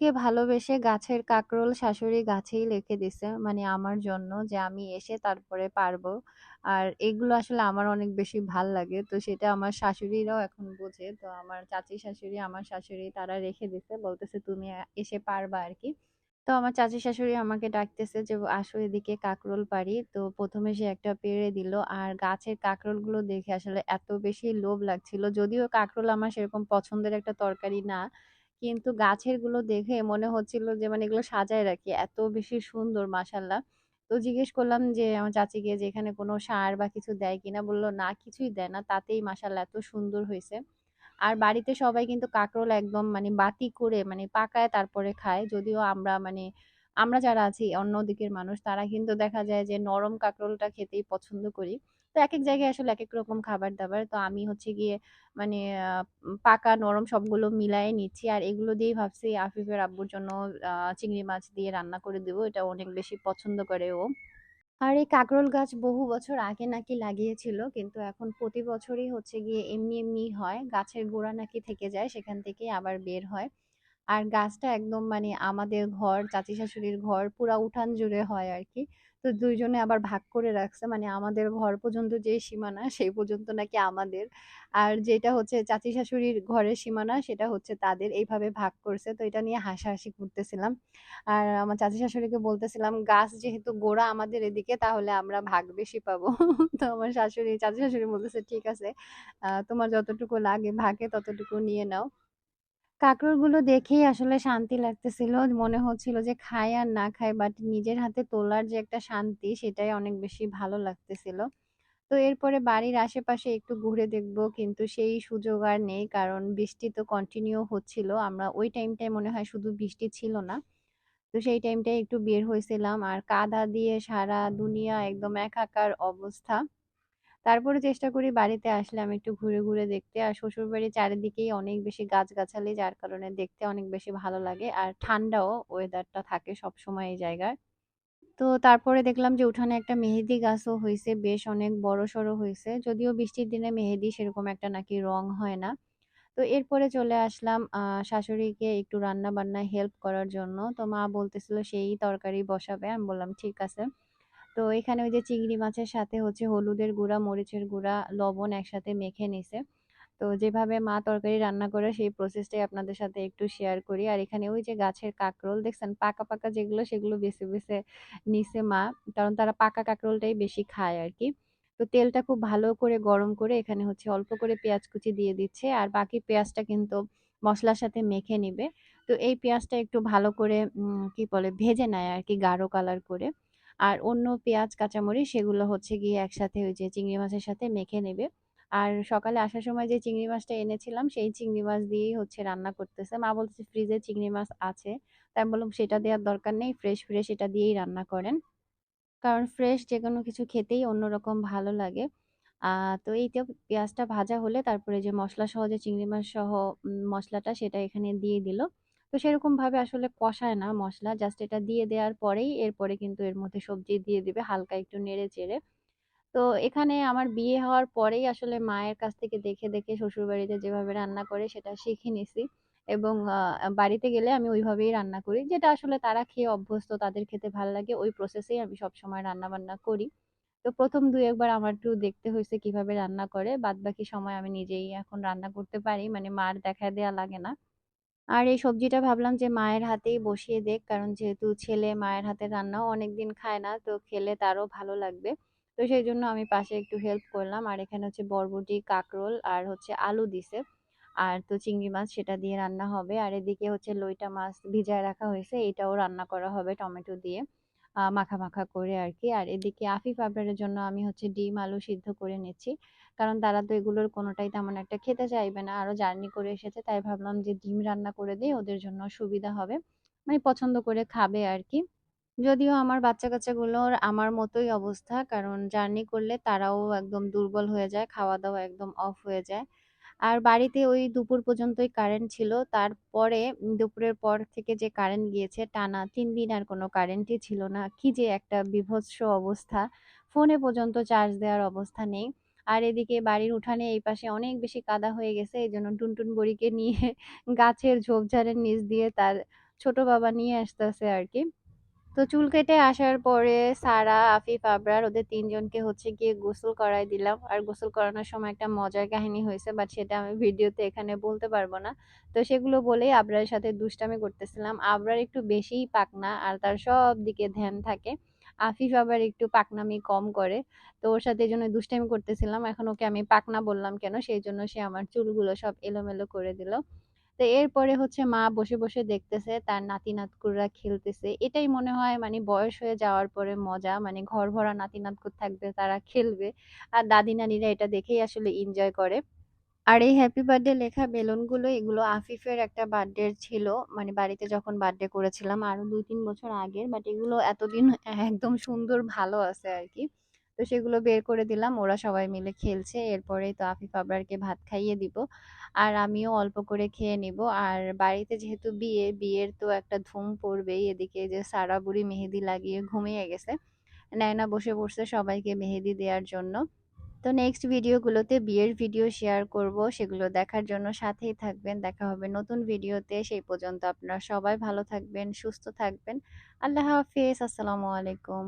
আম্মুকে ভালোবেসে গাছের কাকরোল শাশুড়ি গাছেই রেখে দিছে। মানে আমার জন্য যে আমি এসে তারপরে পারব। আর এগুলো আসলে আমার অনেক বেশি ভালো লাগে। তো সেটা আমার শাশুড়িরাও এখন বোঝে। তো আমার চাচি শাশুড়ি, আমার শাশুড়ি তারা রেখে দিছে। বলতেছে তুমি এসে পারবা আর কি তো আমার চাচি শাশুড়ি আমাকে ডাকতেছে যে, "আসো এদিকে কাকরোল পারি তো প্রথমে সে একটা পেড়ে দিল। আর গাছের কাকরোলগুলো দেখে আসলে এত বেশি লোভ লাগছিল। যদিও কাকরোল আমার সেরকম পছন্দের একটা তরকারি না। কিন্তু গাছেরগুলো দেখে মনে হচ্ছিল যে মানে এগুলো সাজায় রাখি। এত বেশি সুন্দর মাশাআল্লাহ। তো জিজ্ঞেস করলাম যে আমার চাচীকে যে, "এখানে কোনো সার বা কিছু দেয় কিনা?" বলল, "না কিছুই দেয় না। তাতেই মাশাআল্লাহ এত সুন্দর হয়েছে আর বাড়িতে সবাই কিন্তু কাঁকরোল একদম মানে বাতি করে মানে পাকায় তারপরে খায়। যদিও আমরা মানে আমরা যারা আছি অন্য দিকের মানুষ তারা কিন্তু দেখা যায় যে নরম কাঁকরোলটা খেতেই পছন্দ করি। তো এক এক জায়গায় আসলে এক এক রকম খাবার-দাবার। তো আমি হচ্ছে গিয়ে মানে পাকা নরম সবগুলো মিলায়ে নিচ্ছি। আর এগুলো দিয়েই ভাবছি আফিফের আব্বুর জন্য চিংড়ি মাছ দিয়ে রান্না করে দিব। এটা অনেক বেশি পছন্দ করে ও। আর এই কাকরোল গাছ বহু বছর আগে নাকি লাগিয়েছিল। কিন্তু এখন প্রতি বছরই হচ্ছে গিয়ে এমনি, এমনি হয়। গাছের গোড়া নাকি থেকে যায়, সেখান থেকেই আবার বের হয়। আর গাছটা একদম মানে আমাদের ঘর, চাচি শাশুড়ির ঘর পুরা উঠান জুড়ে হয় আরকি। তো ২ জনে আবার ভাগ করে রাখছে। মানে আমাদের ঘর পর্যন্ত যে সীমানা সেই পর্যন্ত নাকি আমাদের। আর যেটা হচ্ছে চাচি শাশুড়ির ঘরের সীমানা সেটা হচ্ছে তাদের। এইভাবে ভাগ করছে। তো এটা নিয়ে হাসাহাসি করতেছিলাম। আর আমার চাচি শাশুড়িকে বলতেছিলাম, "গাছ যেহেতু গোড়া আমাদের এদিকে তাহলে আমরা ভাগ বেশি পাবো।" তো আমার শাশুড়ি চাচি শাশুড়ি বলতেছে, "ঠিক আছে। তোমার যতটুকু লাগে ভাগে ততটুকু নিয়ে নাও।" কাঁকরোলগুলো দেখেই আসলে শান্তি লাগতেছিল। মনে হচ্ছিল যে খায় আর না খায় বাট নিজের হাতে তোলার যে একটা শান্তি, সেটাই অনেক বেশি ভালো লাগতেছিল। তো এরপরে বাড়ির আশেপাশে একটু ঘুরে দেখব, কিন্তু সেই সুযোগ আর নেই। কারণ বৃষ্টি তো কন্টিনিউ হচ্ছিল। আমরা ওই টাইমটায় মনে হয় শুধু বৃষ্টি ছিল না। তো সেই টাইমটায় একটু বের হয়েছিলাম আর কাদা দিয়ে সারা দুনিয়া একদম একাকার অবস্থা। তারপরে চেষ্টা করি বাড়িতে আসলে আমি একটু ঘুরে, ঘুরে দেখতে। আর শ্বশুরবাড়ির চারিদিকেই অনেক বেশি গাছগাছালি যার কারণে দেখতে অনেক বেশি ভালো লাগে। আর ঠান্ডাও ওয়েদারটা থাকে সবসময় এই জায়গায়। তো তারপরে দেখলাম যে উঠানে একটা মেহেদি গাছও হয়েছে বেশ অনেক বড় সড়ো হয়েছে যদিও বৃষ্টির দিনে মেহেদি সেরকম একটা নাকি রং হয় না। তো এরপরে চলে আসলাম শাশুড়িকে একটু রান্না-বান্নায় হেল্প করার জন্য। তো মা বলতেছিল সেই তরকারি বসাবে। আমি বললাম, "ঠিক আছে।" তো এখানে ওই যে চিংড়ি মাছের সাথে হচ্ছে হলুদের গুঁড়া, মরিচের গুঁড়া, লবণ একসাথে মেখে নিছে। তো যেভাবে মা তরকারি রান্না করে সেই প্রসেসটাই আপনাদের সাথে একটু শেয়ার করি। আর এখানে ওই যে গাছের কাঁকরোল দেখছেন পাকা, পাকা যেগুলো সেগুলো বেছে, বেছে নিছে মা। কারণ তারা পাকা কাঁকরোলটাই বেশি খায় আর কি তো তেলটা খুব ভালো করে গরম করে এখানে হচ্ছে অল্প করে পেঁয়াজ কুচি দিয়ে দিচ্ছে। আর বাকি পেঁয়াজটা কিন্তু মশলার সাথে মেখে নিবে। তো এই পেঁয়াজটা একটু ভালো করে কি বলে ভেজে নেয় আর কি গাঢ় কালার করে। আর অন্য পেঁয়াজ, কাঁচামরিচ সেগুলো হচ্ছে গিয়ে একসাথে ওই যে চিংড়ি মাছের সাথে মেখে নেবে। আর সকালে আসার সময় যে চিংড়ি মাছটা এনেছিলাম সেই চিংড়ি মাছ দিয়েই হচ্ছে রান্না করতেছে। মা বলতেছে ফ্রিজে চিংড়ি মাছ আছে। তাই আমি বললাম সেটা দেওয়ার দরকার নেই। ফ্রেশ, ফ্রেশ এটা দিয়েই রান্না করেন। কারণ ফ্রেশ যে কোনো কিছু খেতেই অন্যরকম ভালো লাগে। তো এই তো পেঁয়াজটা ভাজা হলে তারপরে যে মশলা সহ যে চিংড়ি মাছ সহ মশলাটা সেটা এখানে দিয়ে দিল। তো সেরকমভাবে আসলে কষায় না মশলা জাস্ট এটা দিয়ে দেওয়ার পরেই এরপরে কিন্তু এর মধ্যে সবজি দিয়ে দিবে হালকা একটু নেড়ে-চেড়ে। তো এখানে আমার বিয়ে হওয়ার পরেই আসলে মায়ের কাছ থেকে দেখে, দেখে শ্বশুরবাড়িতে যেভাবে রান্না করে সেটা শিখে নিছি। এবং বাড়িতে গেলে আমি ওইভাবেই রান্না করি। যেটা আসলে তারা খেয়ে অভ্যস্ত, তাদের খেতে ভালো লাগে। ওই প্রসেসেই আমি সবসময় রান্না-বান্না করি। তো ১ম ২-১ আমার একটু দেখতে হয়েছে কীভাবে রান্না করে। বাদ বাকি সময় আমি নিজেই এখন রান্না করতে পারি। মানে মার দেখায় দেয়া লাগে না। আর এই সবজিটা ভাবলাম যে মায়ের হাতেই বসিয়ে দেখ কারণ যেহেতু ছেলে মায়ের হাতের রান্নাও অনেক দিন খায় না। তো খেলে তারও ভালো লাগবে। তো সেই জন্য আমি পাশে একটু হেল্প করলাম। আর এখানে হচ্ছে বরবটি, কাঁকরোল আর হচ্ছে আলু দিছে। আর তো চিংড়ি মাছ সেটা দিয়ে রান্না হবে। আর এদিকে হচ্ছে লইটা মাছ ভিজায় রাখা হয়েছে এটাও রান্না করা হবে টমেটো দিয়ে। মাখা, মাখা করে আর কি আর এদিকে আফিফ আবরারের জন্য আমি হচ্ছে ডিম, আলু সিদ্ধ করে নিচ্ছি। কারণ তারা তো এগুলোর কোনোটাই তেমন একটা খেতে চাইবে না। আরও জার্নি করে এসেছে। তাই ভাবলাম যে ডিম রান্না করে দেই, ওদের জন্য সুবিধা হবে। মানে পছন্দ করে খাবে আর কি যদিও আমার বাচ্চা-কাচ্চাগুলোর আমার মতোই অবস্থা। কারণ জার্নি করলে তারাও একদম দুর্বল হয়ে যায়। খাওয়া-দাওয়া একদম অফ হয়ে যায়। আর বাড়িতে ওই দুপুর পর্যন্তই কারেন্ট ছিল। তারপরে দুপুরের পর থেকে যে কারেন্ট গিয়েছে, টানা তিন দিন আর কোনো কারেন্টই ছিল না। কি যে একটা বীভৎস অবস্থা! ফোনে পর্যন্ত চার্জ দেওয়ার অবস্থা নেই। আর এদিকে বাড়ির উঠানে এই পাশে অনেক বেশি কাদা হয়ে গেছে। এই জন্য টুনটুন বড়িকে নিয়ে গাছের ঝোপঝাড়ের নিচ দিয়ে তার ছোট বাবা নিয়ে আসতেছে আর কি। তো চুল কেটে আসার পরে সারা, আফিফ, আবরার ওদের তিনজনকে হচ্ছে গিয়ে গোসল করাই দিলাম। আর গোসল করানোর সময় একটা মজার কাহিনী হয়েছে বাট সেটা আমি ভিডিওতে এখানে বলতে পারব না। তো সেগুলো বলেই আবরারের সাথে দুষ্টামি করতেছিলাম। আবরার একটু বেশিই পাকনা, আর তার সব দিকে ধ্যান থাকে। আফিফ আবার একটু পাকনামি কম করে। তো ওর সাথে এই জন্য দুষ্টামি করতেছিলাম। এখন ওকে আমি পাকনা বললাম কেন? সেই জন্য সে আমার চুলগুলো সব এলোমেলো করে দিল। তো এরপরে হচ্ছে মা বসে বসে দেখতেছে, তার নাতি নাতকুররা খেলতেছে। এটাই মনে হয় মানে বয়স হয়ে যাওয়ার পরে মজা। মানে ঘর ভরা নাতি নাতকুর থাকবে, তারা খেলবে। আর দাদি নানিরা এটা দেখেই আসলে এনজয় করে। আর এই হ্যাপি বার্থডে লেখা বেলুনগুলো এগুলো আফিফের একটা বার্থডে ছিল। মানে বাড়িতে যখন বার্থডে করেছিলাম আরও দুই তিন বছর আগের বাট এগুলো এতদিন একদম সুন্দর ভালো আছে আর কি। তো সেগুলো বের করে দিলাম, ওরা সবাই মিলে খেলছে, এরপরেই তো আফিফ আবরারকে ভাত খাইয়ে দিব। আর আমিও অল্প করে খেয়ে নিব। আর বাড়িতে যেহেতু বিয়ে, বিয়ের তো একটা ধুম পড়বেই, এদিকে যে সারা বুড়ি মেহেদি লাগিয়ে ঘুমিয়ে গেছে। নায়না বসে পড়ছে সবাইকে মেহেদি দেওয়ার জন্য। তো নেক্সট ভিডিওগুলোতে বিয়ের ভিডিও শেয়ার করব, সেগুলো দেখার জন্য সাথেই থাকবেন। দেখা হবে নতুন ভিডিওতে সেই পর্যন্ত আপনারা সবাই ভালো থাকবেন, সুস্থ থাকবেন। আল্লাহ হাফিজ। আসসালামু আলাইকুম।